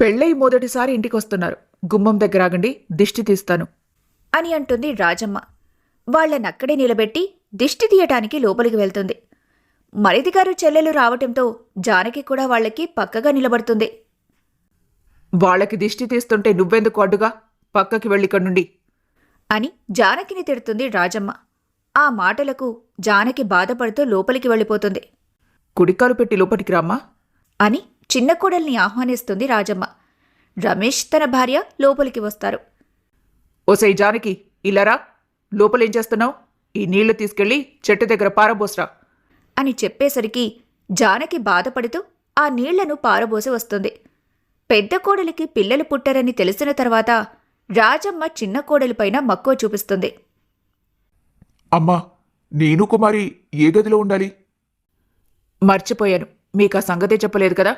పెళ్ళై మొదటిసారి ఇంటికొస్తున్నారు. గుమ్మం దగ్గర ఆగండి దిష్టి తీస్తాను. అని అంటుంది రాజమ్మ. వాళ్ళనక్కడే నిలబెట్టి దిష్టి తీయటానికి లోపలికి వెళ్తుంది. మరిదిగారు చెల్లెలు రావటంతో జానకి కూడా వాళ్ళకి పక్కగా నిలబడుతుంది. వాళ్ళకి దిష్టి తీస్తుంటే నువ్వెందుకు అడ్డుగా? పక్కకి వెళ్ళిక్కడి నుండి అని జానకిని తిడుతుంది రాజమ్మ. ఆ మాటలకు జానకి బాధపడుతూ లోపలికి వెళ్ళిపోతుంది. కుడికాలు పెట్టి లోపటికి రామ్మా. అని చిన్న కోడల్ని ఆహ్వానిస్తుంది రాజమ్మ. రమేష్ తన భార్య లోపలికి వస్తారు. ఓసై జానకి ఇలారా లోపలేం చేస్తున్నావు? ఈ నీళ్ళు తీసుకెళ్ళి చెట్టు దగ్గర పారబోస్రా. అని చెప్పేసరికి జానకి బాధపడుతూ ఆ నీళ్ళను పారబోసి వస్తుంది. పెద్ద కోడలికి పిల్లలు పుట్టారని తెలిసిన తర్వాత రాజమ్మ చిన్న కోడలిపైన మక్కువ చూపిస్తుంది. అమ్మా నేను కుమారి ఏ గదిలో ఉండాలి? మర్చిపోయాను. మీకు ఆ సంగతే చెప్పలేదు కదా?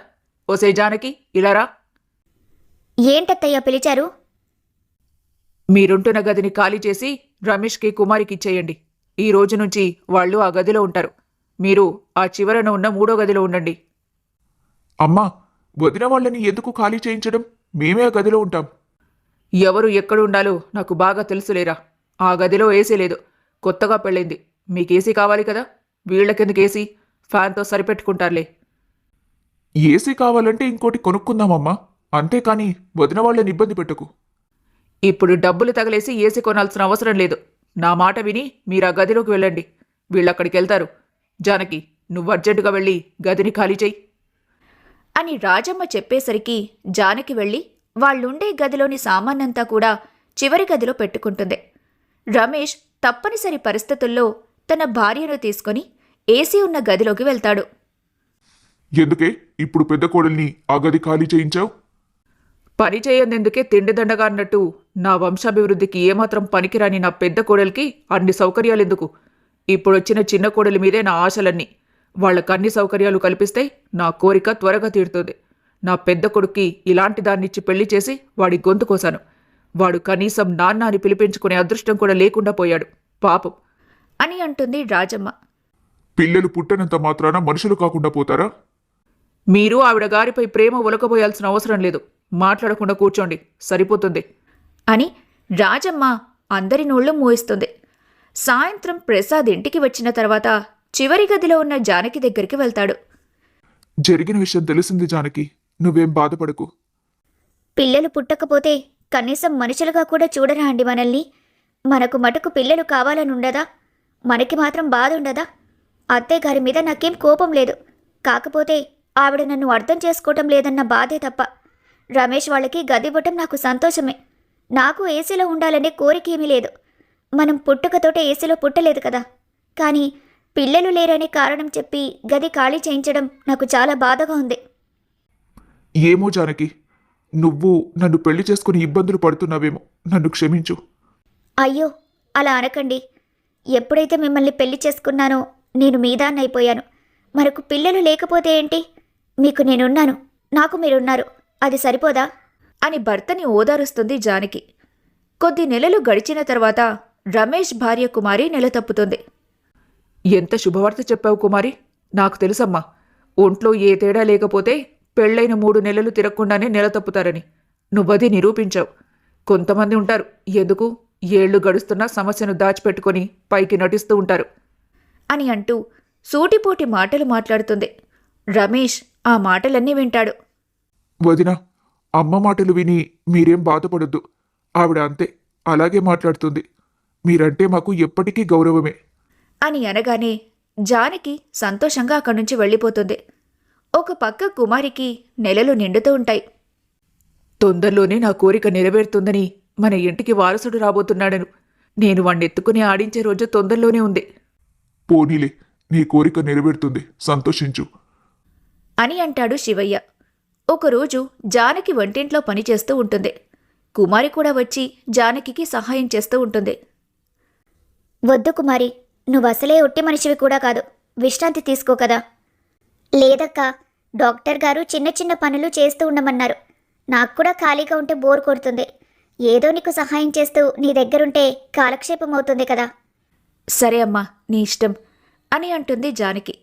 ఓసై జానకి ఇలారా ఏంటత్తయ్య పిలిచారు? మీరుంటున్న గదిని ఖాళీ చేసి రమేష్కి కుమారికి ఇచ్చేయండి ఈ రోజు నుంచి వాళ్ళు ఆ గదిలో ఉంటారు. మీరు ఆ చివరన ఉన్న మూడో గదిలో ఉండండి. అమ్మా వదిన వాళ్ళని ఎందుకు ఖాళీ చేయించడం? మేమే ఆ గదిలో ఉంటాం. ఎవరు ఎక్కడ ఉండాలో నాకు బాగా తెలుసులేరా. ఆ గదిలో ఏసీ లేదు. కొత్తగా పెళ్ళైంది. మీకు ఏసీ కావాలి కదా? వీళ్ళకెందుకు ఏసీ ఫ్యాన్తో సరిపెట్టుకుంటారులే. ఏసీ కావాలంటే ఇంకోటి కొనుక్కుందామమ్మా. అంతేకాని వదిన వాళ్ళని ఇబ్బంది పెట్టకు. ఇప్పుడు డబ్బులు తగలేసి ఏసీ కొనాల్సిన అవసరం లేదు. నా మాట విని మీరు ఆ గదిలోకి వెళ్ళండి. వీళ్ళక్కడికి వెళ్తారు జానకి నువ్వు అర్జెంటుగా వెళ్ళి గదిని ఖాళీ చెయ్యి అని రాజమ్మ చెప్పేసరికి జానకి వెళ్ళి వాళ్ళుండే గదిలోని సామానంతా కూడా చివరి గదిలో పెట్టుకుంటుంది. రమేష్ తప్పనిసరి పరిస్థితుల్లో తన భార్యను తీసుకొని ఏసీ ఉన్న గదిలోకి వెళ్తాడు. ఎందుకే ఇప్పుడు పెద్ద కోడల్ని ఆ గది ఖాళీ చేయించావు? పని చేయనందుకే తిండిదండగా అన్నట్టు నా వంశాభివృద్ధికి ఏమాత్రం పనికిరాని నా పెద్ద కోడలికి అన్ని సౌకర్యాలెందుకు? ఇప్పుడొచ్చిన చిన్న కోడలి మీదే నా ఆశలన్నీ. వాళ్ళకి అన్ని సౌకర్యాలు కల్పిస్తే నా కోరిక త్వరగా తీరుతుంది. నా పెద్ద కొడుక్కి ఇలాంటి దాన్నిచ్చి పెళ్ళి చేసి వాడి గొంతు కోసాను. వాడు కనీసం నాన్న అని పిలిపించుకునే అదృష్టం కూడా లేకుండా పోయాడు. పాపం. అని అంటుంది రాజమ్మ. పిల్లలు పుట్టనంత మాత్రాన మనుషులు కాకుండా పోతారా? మీరు ఆవిడ గారిపై ప్రేమ ఒలకబోయాల్సిన అవసరం లేదు. మాట్లాడకుండా కూర్చోండి. సరిపోతుంది. అని రాజమ్మ అందరి నోళ్ళు మూయిస్తుంది. సాయంత్రం ప్రసాద్ ఇంటికి వచ్చిన తర్వాత చివరి గదిలో ఉన్న జానకి దగ్గరికి వెళ్తాడు. జరిగిన విషయం తెలిసింది జానకి. నువ్వేం బాధపడకు. పిల్లలు పుట్టకపోతే కనీసం మనుషులుగా కూడా చూడరా అండి మనల్ని? మనకు మటుకు పిల్లలు కావాలని ఉండదా? మనకి మాత్రం బాధ ఉండదా? అత్తయ్య గారి మీద నాకేం కోపం లేదు. కాకపోతే ఆవిడ నన్ను అర్థం చేసుకోవటం లేదన్న బాధే తప్ప. రమేష్ వాళ్ళకి గది ఇవ్వటం నాకు సంతోషమే. నాకు ఏసీలో ఉండాలనే కోరిక ఏమీ లేదు. మనం పుట్టుకతోటే ఏసీలో పుట్టలేదు కదా. కానీ పిల్లలు లేరనే కారణం చెప్పి గది ఖాళీ చేయించడం నాకు చాలా బాధగా ఉంది. ఏమో జానకి నువ్వు నన్ను పెళ్ళి చేసుకుని ఇబ్బందులు పడుతున్నావేమో. నన్ను క్షమించు. అయ్యో అలా అనకండి. ఎప్పుడైతే మిమ్మల్ని పెళ్ళి చేసుకున్నానో నేను మీదాన్నైపోయాను మనకు పిల్లలు లేకపోతే ఏంటి? మీకు నేనున్నాను. నాకు మీరున్నారు. అది సరిపోదా? అని భర్తని ఓదారుస్తుంది జానకి. కొద్ది నెలలు గడిచిన తర్వాత రమేష్ భార్య కుమారి నెల తప్పుతుంది ఎంత శుభవార్త చెప్పావు కుమారి? నాకు తెలుసమ్మా. ఒంట్లో ఏ తేడా లేకపోతే పెళ్ళైన మూడు నెలలు తిరగకుండానే నెల తప్పుతారని నువ్వది నిరూపించావు. కొంతమంది ఉంటారు. ఎందుకు? ఏళ్ళు గడుస్తున్నా సమస్యను దాచిపెట్టుకొని పైకి నటిస్తూ ఉంటారు. అని అంటూ సూటిపోటి మాటలు మాట్లాడుతుంది. రమేష్ ఆ మాటలన్నీ వింటాడు. వదిన అమ్మ మాటలు విని మీరేం బాధపడొద్దు. ఆవిడ అంతే అలాగే మాట్లాడుతుంది. మీరంటే మాకు ఎప్పటికీ గౌరవమే. అని అనగానే జానకి సంతోషంగా అక్కడి నుంచి వెళ్ళిపోతుంది. ఒక పక్క కుమారికి నెలలు నిండుతూ ఉంటాయి. తొందరలోనే నా కోరిక నెరవేరుతుందని మన ఇంటికి వారసుడు రాబోతున్నాడను. నేను వాణ్ణెత్తుకుని ఆడించే రోజు తొందరలోనే ఉంది. పోనీలే నీ కోరిక నెరవేరుతుంది. సంతోషించు. అని అంటాడు శివయ్య. ఒకరోజు జానకి వంటింట్లో పనిచేస్తూ ఉంటుంది. కుమారి కూడా వచ్చి జానకికి సహాయం చేస్తూ ఉంటుంది. వద్దు కుమారి నువ్వు అసలే ఒట్టి మనిషివి కూడా కాదు. విశ్రాంతి తీసుకో కదా. లేదక్కా డాక్టర్ గారు చిన్న చిన్న పనులు చేస్తూ ఉండమన్నారు. నాకు కూడా ఖాళీగా ఉంటే బోర్ కొడుతుంది. ఏదో నీకు సహాయం చేస్తూ నీ దగ్గరుంటే కాలక్షేపం అవుతుంది కదా. సరే అమ్మా నీ ఇష్టం అని అంటుంది జానకి.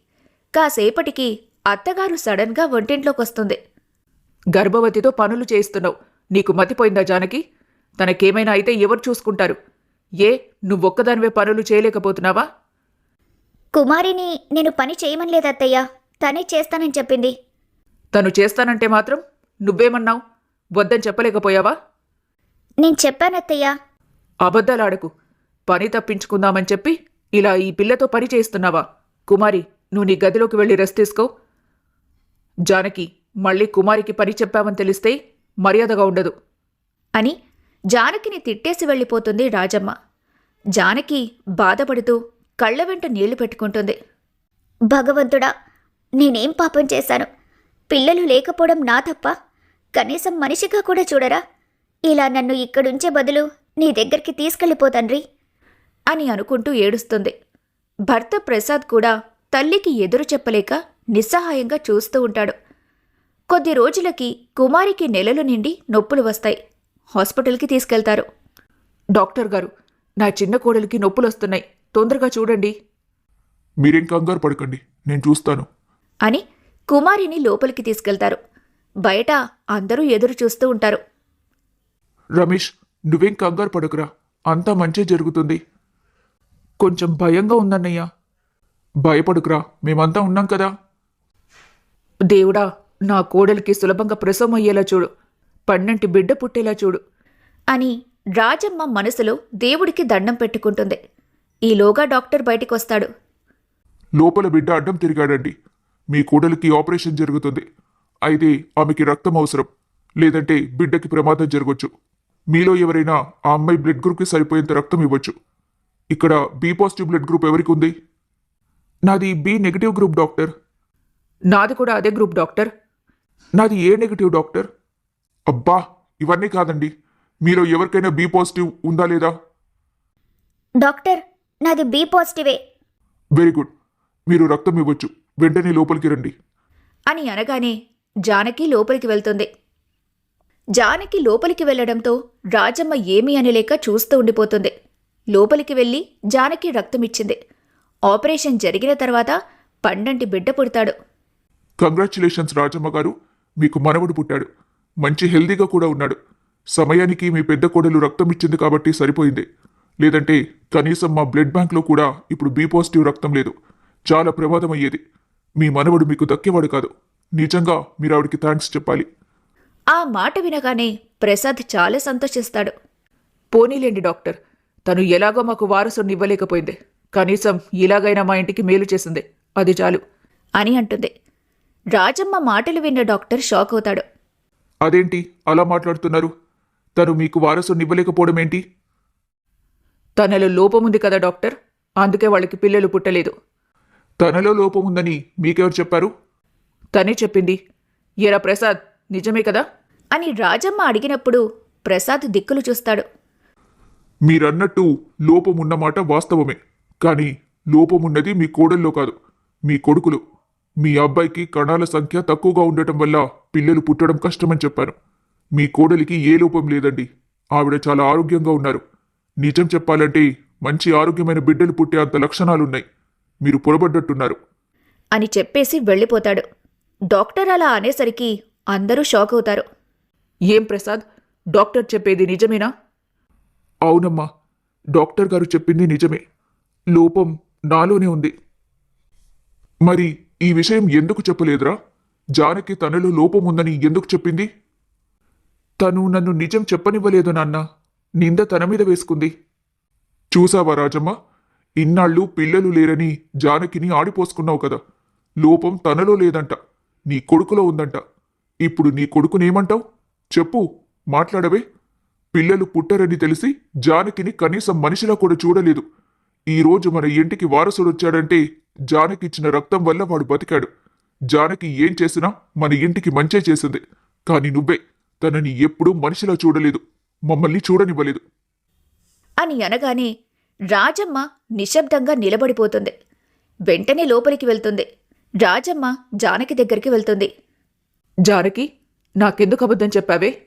కాసేపటికి అత్తగారు సడన్గా వంటింట్లోకొస్తుంది. గర్భవతితో పనులు చేయిస్తున్నావు. నీకు మతిపోయిందా జానకి? తనకేమైనా అయితే ఎవరు చూసుకుంటారు? ఏ నువ్వొక్కదానివే పనులు చేయలేకపోతున్నావా? కుమారిని నేను పని చేయమని లేదు అత్తయ్య తనే చేస్తానని చెప్పింది. తను చేస్తానంటే మాత్రం నువ్వేమన్నావు? వద్దని చెప్పలేకపోయావా? నేను చెప్పానత్తయ్య. అబద్ధాలాడకు. పని తప్పించుకుందామని చెప్పి ఇలా ఈ పిల్లతో పని చేస్తున్నావా కుమారి నువ్వు నీ గదిలోకి వెళ్ళి రెస్ట్ తీసుకో. జానకి మళ్ళీ కుమారికి పని చెప్పావని తెలిస్తే మర్యాదగా ఉండదు. అని జానకిని తిట్టేసి వెళ్ళిపోతుంది రాజమ్మ. జానకి బాధపడుతూ కళ్ళ వెంట నీళ్ళు పెట్టుకుంటుంది. భగవంతుడా నేనేం పాపం చేశాను? పిల్లలు లేకపోవడం నా తప్ప కనీసం మనిషిగా కూడా చూడరా? ఇలా నన్ను ఇక్కడుంచే బదులు నీ దగ్గరికి తీసుకెళ్ళిపోతండ్రి అని అనుకుంటూ ఏడుస్తుంది. భర్త ప్రసాద్ కూడా తల్లికి ఎదురు చెప్పలేక నిస్సహాయంగా చూస్తూ ఉంటాడు. కొద్ది రోజులకి కుమారికి నెలలు నిండి నొప్పులు వస్తాయి. హాస్పిటల్కి తీసుకెళ్తారు. డాక్టర్ గారు నా చిన్న కోడలికి నొప్పులొస్తున్నాయి తొందరగా చూడండి. మీరేం కంగారు పడకండి నేను చూస్తాను. అని కుమారిని లోపలికి తీసుకెళ్తారు. బయట అందరూ ఎదురు చూస్తూ ఉంటారు. రమేష్ నువ్వేం కంగారు పడకురా. అంతా మంచి జరుగుతుంది. కొంచెం భయంగా ఉందన్నయ్యా. భయపడుకురా మేమంతా ఉన్నాం కదా. దేవుడా నా కోడలికి సులభంగా ప్రసవం అయ్యేలా చూడు. పన్నెంటి బిడ్డ పుట్టేలా చూడు. అని రాజమ్మ మనసులో దేవుడికి దండం పెట్టుకుంటుంది. ఈలోగా డాక్టర్ బయటికొస్తాడు. లోపల బిడ్డ అడ్డం తిరిగాడండి. మీ కూడలికి ఆపరేషన్ జరుగుతుంది. అయితే ఆమెకి రక్తం అవసరం. లేదంటే బిడ్డకి ప్రమాదం జరగొచ్చు. మీలో ఎవరైనా ఆ అమ్మాయి బ్లడ్ గ్రూప్కి సరిపోయేంత రక్తం ఇవ్వచ్చు. ఇక్కడ బి పాజిటివ్ బ్లడ్ గ్రూప్ ఎవరికి ఉంది? నాది బి నెగిటివ్ గ్రూప్ డాక్టర్. నాది కూడా అదే గ్రూప్ డాక్టర్. నాది ఏ నెగిటివ్ డాక్టర్? అబ్బా ఇవన్నీ కాదండి. మీలో ఎవరికైనా బి పాజిటివ్ ఉందా లేదా? డాక్టర్ నాది బి పాజిటివే. Very good. మీరు రక్తం ఇవ్వచ్చు. వెంటనే లోపలికి రండి. అని అనగానే జానకి లోపలికి వెళ్తుంది. జానకి లోపలికి వెళ్ళడంతో రాజమ్మ ఏమీ అనలేక చూస్తూ ఉండిపోతుంది. లోపలికి వెళ్ళి జానకి రక్తమిచ్చింది. ఆపరేషన్ జరిగిన తర్వాత పండంటి బిడ్డ పుడతాడు. కంగ్రాచులేషన్స్ రాజమ్మ గారు. మీకు మనవడు పుట్టాడు. మంచి హెల్దీగా కూడా ఉన్నాడు. సమయానికి మీ పెద్ద కోడలు రక్తం ఇచ్చింది కాబట్టి సరిపోయింది. లేదంటే కనీసం మా బ్లడ్ బ్యాంక్లో కూడా ఇప్పుడు బి పాజిటివ్ రక్తం లేదు. చాలా ప్రమాదం అయ్యేది. మీ మనవడు మీకు దక్కేవాడు కాదు. నిజంగా మీరు ఆవిడకి థ్యాంక్స్ చెప్పాలి. ఆ మాట వినగానే ప్రసాద్ చాలా సంతోషిస్తాడు. పోనీలేండి డాక్టర్. తను ఎలాగో మాకు వారసుని ఇవ్వలేకపోయింది. కనీసం ఇలాగైనా మా ఇంటికి మేలు చేసింది. అది చాలు. అని అంటుంది. రాజమ్మ మాటలు విన్న డాక్టర్ షాక్ అవుతాడు అదేంటి? అలా మాట్లాడుతున్నారు? తను మీకు వారసుని ఇవ్వలేకపోవడం ఏంటి తనలో లోపముంది కదా డాక్టర్. అందుకే వాళ్ళకి పిల్లలు పుట్టలేదు. తనలో లోపం ఉందని మీకెవరు చెప్పారు? తనే చెప్పింది. ఎరా ప్రసాద్ నిజమే కదా? అని రాజమ్మ అడిగినప్పుడు ప్రసాద్ దిక్కులు చూస్తాడు. మీరన్నట్టు లోపం ఉన్నమాట వాస్తవమే. కానీ లోపమున్నది మీ కోడల్లో కాదు. మీ కొడుకులు. మీ అబ్బాయికి కణాల సంఖ్య తక్కువగా ఉండటం వల్ల పిల్లలు పుట్టడం కష్టమని చెప్పాను మీ కోడలికి ఏ లోపం లేదండి. ఆవిడ చాలా ఆరోగ్యంగా ఉన్నారు. నిజం చెప్పాలంటే మంచి ఆరోగ్యమైన బిడ్డలు పుట్టే అంత లక్షణాలున్నాయి. మీరు పొరబడ్డట్టున్నారు. అని చెప్పేసి వెళ్ళిపోతాడు. డాక్టర్ అలా అనేసరికి అందరూ షాక్ అవుతారు. ఏం ప్రసాద్? డాక్టర్ చెప్పేది నిజమేనా? అవునమ్మా. డాక్టర్ గారు చెప్పింది నిజమే. లోపం నాలోనే ఉంది. మరి ఈ విషయం ఎందుకు చెప్పలేదురా? జానకి తనలో లోపం ఉందని ఎందుకు చెప్పింది? తను నన్ను నిజం చెప్పనివ్వలేదు నాన్న. నింద తన మీద వేసుకుంది. చూసావా రాజమ్మ? ఇన్నాళ్ళు పిల్లలు లేరని జానకిని ఆడిపోసుకున్నావు కదా. లోపం తనలో లేదంట. నీ కొడుకులో ఉందంట. ఇప్పుడు నీ కొడుకునేమంటావు చెప్పు. మాట్లాడవే. పిల్లలు పుట్టరని తెలిసి జానకిని కనీసం మనిషిలా కూడా చూడలేదు. ఈరోజు మన ఇంటికి వారసుడొచ్చాడంటే జానకి ఇచ్చిన రక్తం వల్ల వాడు బతికాడు. జానకి ఏం చేసినా మన ఇంటికి మంచే చేసింది. కానీ నువ్వే తనని ఎప్పుడూ మనిషిలా చూడలేదు. మమ్మల్ని చూడనివ్వలేదు. అని అనగానే రాజమ్మ నిశ్శబ్దంగా నిలబడిపోతుంది. వెంటనే లోపలికి వెళ్తుంది. రాజమ్మ జానకి దగ్గరికి వెళ్తుంది. జానకి నాకెందుకు అబద్ధం చెప్పావే?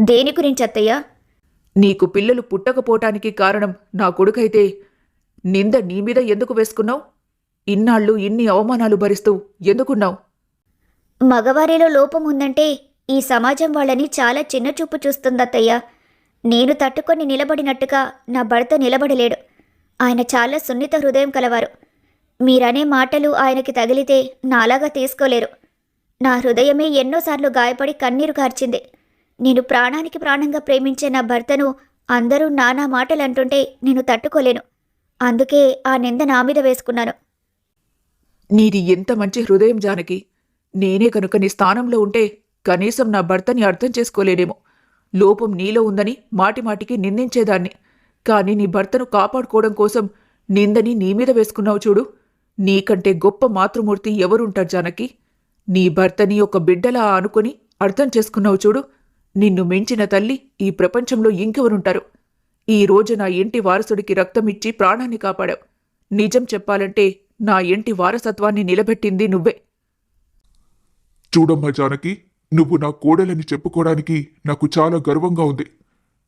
దేని గురించి అత్తయ్య? నీకు పిల్లలు పుట్టకపోవటానికి కారణం నా కొడుకైతే నింద నీ మీద ఎందుకు వేసుకున్నావు? ఇన్నాళ్ళు ఇన్ని అవమానాలు భరిస్తూ ఎందుకున్నావు? మగవారిలో లోపం ఉందంటే ఈ సమాజం వాళ్ళని చాలా చిన్న చూపు చూస్తుందత్తయ్య. నేను తట్టుకొని నిలబడినట్టుగా నా భర్త నిలబడలేడు. ఆయన చాలా సున్నిత హృదయం కలవారు. మీరనే మాటలు ఆయనకి తగిలితే నాలాగా తీసుకోలేరు. నా హృదయమే ఎన్నోసార్లు గాయపడి కన్నీరు కార్చింది. నేను ప్రాణానికి ప్రాణంగా ప్రేమించే నా భర్తను అందరూ నానా మాటలు అంటుంటే నేను తట్టుకోలేను. అందుకే ఆ నింద నా మీద వేసుకున్నాను. నీది ఎంత మంచి హృదయం జానకి. నేనే కనుక నీ స్థానంలో ఉంటే కనీసం నా భర్తని అర్థం చేసుకోలేనేమో. లోపం నీలో ఉందని మాటిమాటికి నిందించేదాన్ని. కాని నీ భర్తను కాపాడుకోవడం కోసం నిందని నీ మీద వేసుకున్నావు చూడు. నీకంటే గొప్ప మాతృమూర్తి ఎవరుంటారు జానకి? నీ భర్తని ఒక బిడ్డలా అనుకుని అర్థం చేసుకున్నావు చూడు. నిన్ను మించిన తల్లి ఈ ప్రపంచంలో ఇంకెవరుంటారు? ఈ రోజు నా ఇంటి వారసుడికి రక్తమిచ్చి ప్రాణాన్ని కాపాడావు. నిజం చెప్పాలంటే నా ఇంటి వారసత్వాన్ని నిలబెట్టింది నువ్వే. చూడమ్మా జానకి నువ్వు నా కోడలని చెప్పుకోవడానికి నాకు చాలా గర్వంగా ఉంది.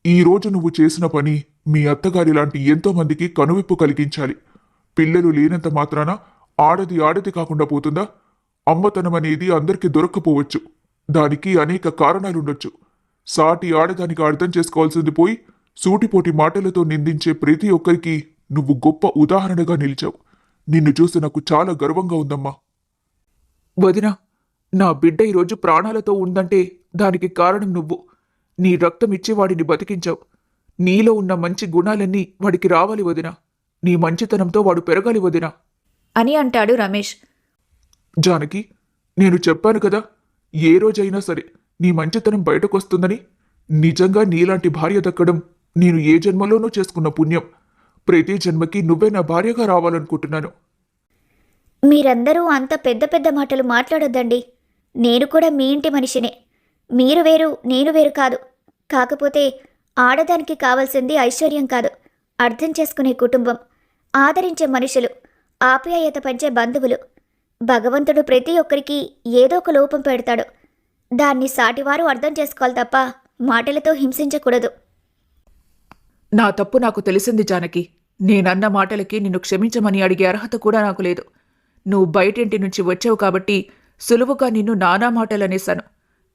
ఈ రోజు నువ్వు చేసిన పని మీ అత్తగారి లాంటి ఎంతో మందికి కనువిప్పు కలిగించాలి. పిల్లలు లేనంత మాత్రాన ఆడది ఆడది కాకుండా పోతుందా? అమ్మతనం అనేది అందరికీ దొరక్కపోవచ్చు. దానికి అనేక కారణాలుండొచ్చు. సాటి ఆడదానికి అర్థం చేసుకోవాల్సింది పోయి సూటిపోటి మాటలతో నిందించే ప్రతి ఒక్కరికి నువ్వు గొప్ప ఉదాహరణగా నిలిచావు. నిన్ను చూసి నాకు చాలా గర్వంగా ఉందమ్మా. వదినా నా బిడ్డ ఈరోజు ప్రాణాలతో ఉందంటే దానికి కారణం నువ్వు. నీ రక్తం ఇచ్చి వాడిని బతికించావు. నీలో ఉన్న మంచి గుణాలన్నీ వాడికి రావాలి వదినా. నీ మంచితనంతో వాడు పెరగాలి వదినా. అని అంటాడు రమేష్. జానకి నేను చెప్పాను కదా ఏ రోజైనా సరే నీ మంచితనం బయటకొస్తుందని. నిజంగా నీలాంటి భార్య దక్కడం నేను ఏ జన్మలోనూ చేసుకున్న పుణ్యం. ప్రతి జన్మకి నువ్వే నా భార్యగా రావాలనుకుంటున్నాను. మీరందరూ అంత పెద్ద పెద్ద మాటలు మాట్లాడొద్దండి. నేను కూడా మీ ఇంటి మనిషినే. మీరు వేరు నేను వేరు కాదు. కాకపోతే ఆడదానికి కావాల్సింది ఐశ్వర్యం కాదు. అర్థం చేసుకునే కుటుంబం. ఆదరించే మనుషులు. ఆప్యాయత పంచే బంధువులు. భగవంతుడు ప్రతి ఒక్కరికి ఏదో ఒక లోపం పెడతాడు. దాన్ని సాటివారు అర్థం చేసుకోవాలి తప్ప మాటలతో హింసించకూడదు. నా తప్పు నాకు తెలిసింది జానకి. నేనన్న మాటలకి నిన్ను క్షమించమని అడిగే అర్హత కూడా నాకు లేదు. నువ్వు బయటింటి నుంచి వచ్చావు కాబట్టి సులువుగా నిన్ను నానా మాటలనేశాను.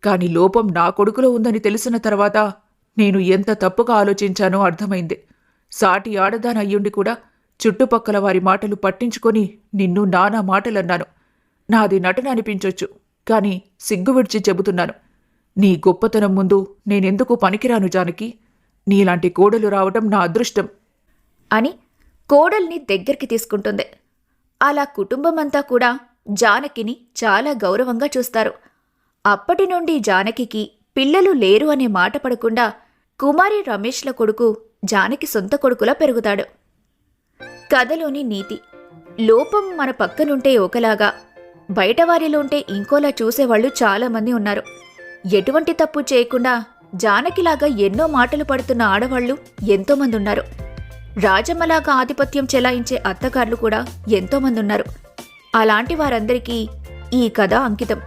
కాని లోపం నా కొడుకులో ఉందని తెలిసిన తర్వాత నేను ఎంత తప్పుగా ఆలోచించానో అర్థమైంది. సాటి ఆడదానయ్యుండి కూడా చుట్టుపక్కల వారి మాటలు పట్టించుకొని నిన్ను నానా మాటలన్నాను. నాది నటన అనిపించొచ్చు కాని సిగ్గు విడిచి చెబుతున్నాను. నీ గొప్పతనం ముందు నేనెందుకు పనికిరాను జానకి? నీలాంటి కోడలు రావటం నా అదృష్టం. అని కోడల్ని దగ్గరికి తీసుకుంటుంది. అలా కుటుంబమంతా కూడా జానకిని చాలా గౌరవంగా చూస్తారు. అప్పటి నుండి జానకికి పిల్లలు లేరు అనే మాట పడకుండా కుమారి రమేష్ల కొడుకు జానకి సొంత కొడుకులా పెరుగుతాడు. కథలోని నీతి లోపం మన పక్కనుంటే ఒకలాగా బయటవారిలో ఉంటే ఇంకోలా చూసేవాళ్ళు చాలామంది ఉన్నారు. ఎటువంటి తప్పు చేయకుండా జానకిలాగా ఎన్నో మాటలు పడుతున్న ఆడవాళ్ళు ఎంతోమంది ఉన్నారు. రాజమ్మలాగా ఆధిపత్యం చెలాయించే అత్తగారులు కూడా ఎంతోమంది ఉన్నారు అలాంటి వారందరికీ ఈ కథ అంకితం.